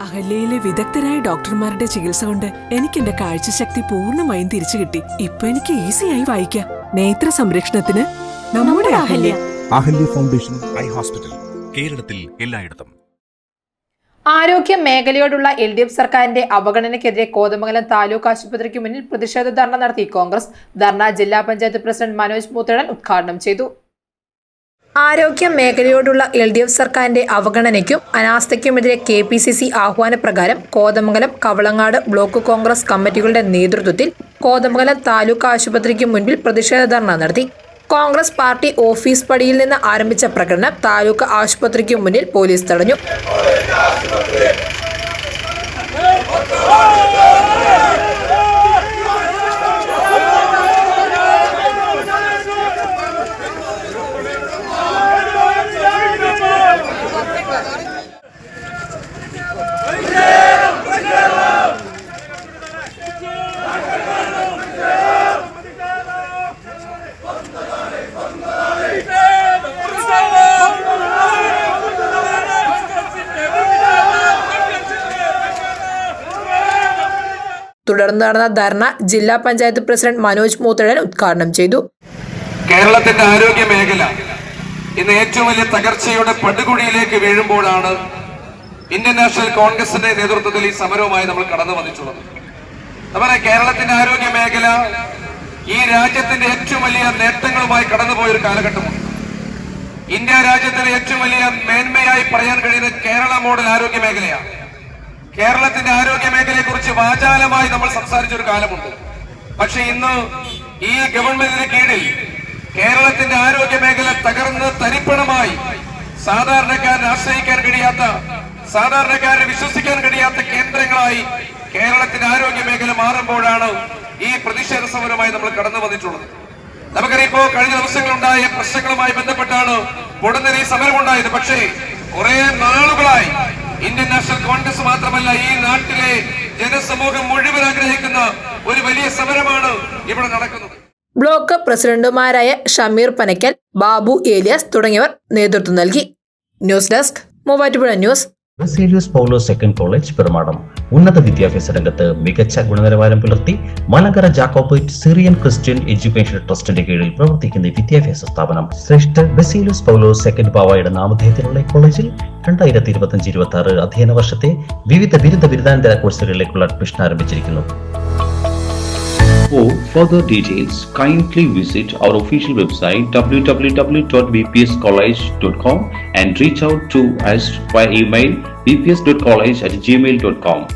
അഹല്യയിലെ വിദഗ്ധരായ ഡോക്ടർമാരുടെ ചികിത്സ കൊണ്ട് എനിക്ക് എന്റെ കാഴ്ചശക്തി പൂർണമായും തിരിച്ചു കിട്ടി. ഇപ്പൊ എനിക്ക് ഈസിയായി വായിക്കാം. നേത്ര സംരക്ഷണത്തിന് നമ്മുടെ Ahalya. Ahalya foundation eye hospital കേരളത്തിൽ എല്ലായിടത്തും. ആരോഗ്യ മേഖലയോടുള്ള എൽ ഡി എഫ് സർക്കാരിന്റെ അവഗണനയ്ക്കെതിരെ കോതമംഗലം താലൂക്ക് ആശുപത്രിക്ക് മുന്നിൽ പ്രതിഷേധ ധർണ നടത്തി കോൺഗ്രസ്. ധർണ ജില്ലാ പഞ്ചായത്ത് പ്രസിഡന്റ് മനോജ് മൂത്തടൻ ഉദ്ഘാടനം ചെയ്തു. ആരോഗ്യ മേഖലയോടുള്ള എൽ ഡി എഫ് സർക്കാരിന്റെ അവഗണനയ്ക്കും അനാസ്ഥയ്ക്കുമെതിരെ കെ പി സി സി ആഹ്വാനപ്രകാരം കോതമംഗലം കവളങ്ങാട് ബ്ലോക്ക് കോൺഗ്രസ് കമ്മിറ്റികളുടെ നേതൃത്വത്തിൽ കോതമംഗലം താലൂക്ക് ആശുപത്രിക്ക് മുൻപിൽ പ്രതിഷേധ ധർണ നടത്തി. കോൺഗ്രസ് പാർട്ടി ഓഫീസ് പടിയിൽ നിന്ന് ആരംഭിച്ച പ്രകടനം താലൂക്ക് ആശുപത്രിക്ക് മുന്നിൽ പോലീസ് തടഞ്ഞു. തുടർന്ന് നടന്ന ധർണ ജില്ലാ പഞ്ചായത്ത് പ്രസിഡന്റ് മനോജ് മൂത്തഴൻ ഉദ്ഘാടനം ചെയ്തു. കേരളത്തിന്റെ ആരോഗ്യ മേഖല ഇന്ന് ഏറ്റവും വലിയ തകർച്ചയുടെ പടുകുഴിയിലേക്ക് വീഴുമ്പോഴാണ് ഇന്ത്യൻ നാഷണൽ കോൺഗ്രസിന്റെ നേതൃത്വത്തിൽ ഈ സമരവുമായി നമ്മൾ കടന്നു വന്നിട്ടുള്ളത് നമ്മുടെ കേരളത്തിന്റെ ആരോഗ്യ മേഖല ഈ രാജ്യത്തിന്റെ ഏറ്റവും വലിയ നേട്ടങ്ങളുമായി കടന്നുപോയ ഒരു കാലഘട്ടമാണ്. ഇന്ത്യ രാജ്യത്തിന് ഏറ്റവും വലിയ മേന്മയായി പറയാൻ കഴിയുന്ന കേരള മോഡൽ ആരോഗ്യ മേഖലയാണ്. കേരളത്തിന്റെ ആരോഗ്യ മേഖലയെ കുറിച്ച് വാചാലമായി നമ്മൾ സംസാരിച്ച ഒരു കാലമുണ്ട്. പക്ഷെ ഇന്ന് ഈ ഗവൺമെന്റിന് കീഴിൽ കേരളത്തിന്റെ ആരോഗ്യ മേഖല തകർന്ന് തരിപ്പണമായി സാധാരണക്കാരന് ആശ്രയിക്കാൻ കഴിയാത്ത സാധാരണക്കാരന് വിശ്വസിക്കാൻ കഴിയാത്ത കേന്ദ്രങ്ങളായി കേരളത്തിന്റെ ആരോഗ്യ മേഖല മാറുമ്പോഴാണ് ഈ പ്രതിഷേധ സമരമായി നമ്മൾ കടന്നു വന്നിട്ടുള്ളത്. നമുക്കറിയിപ്പോ കഴിഞ്ഞ ദിവസങ്ങളുണ്ടായ പ്രശ്നങ്ങളുമായി ബന്ധപ്പെട്ടാണ് ഉടനെ ഈ സമരമുണ്ടായത്. പക്ഷേ കുറെ നാളുകളായി ഇന്ത്യൻ നാഷണൽ കോൺഗ്രസ് മാത്രമല്ല ഈ നാട്ടിലെ ജനസമൂഹം മുഴുവൻ ആഗ്രഹിക്കുന്ന ഒരു വലിയ സമരമാണ് ഇവിടെ നടക്കുന്നത്. ബ്ലോക്ക് പ്രസിഡന്റുമാരായ ഷമീർ പനക്കൽ ബാബു ഏലിയാസ് തുടങ്ങിയവർ നേതൃത്വം നൽകി. News desk Muvattupuzha news. Paulo second college Perumadam ഉന്നത വിദ്യാഭ്യാസ രംഗത്ത് മികച്ച ഗുണനിലവാരം പുലർത്തി Malankara Jacobite Syrian Christian education ട്രസ്റ്റിന്റെ കീഴിൽ പ്രവർത്തിക്കുന്ന വിദ്യാഭ്യാസ സ്ഥാപനം ശ്രേഷ്ഠ ബസേലിയസ് പൗലോ സെക്കൻഡ് പാവായുടെ നാമധേയത്തിലുള്ള കോളേജിൽ രണ്ടായിരത്തി ഇരുപത്തി അഞ്ച് ഇരുപത്തി ആറ് അധ്യയന വർഷത്തെ വിവിധ ബിരുദ ബിരുദാനന്തര കോഴ്സുകളിലേക്കുള്ള അഡ്മിഷൻ ആരംഭിച്ചിരിക്കുന്നു For further details, kindly visit our official website www.bpscollege.com and reach out to us via email bps.college at gmail.com.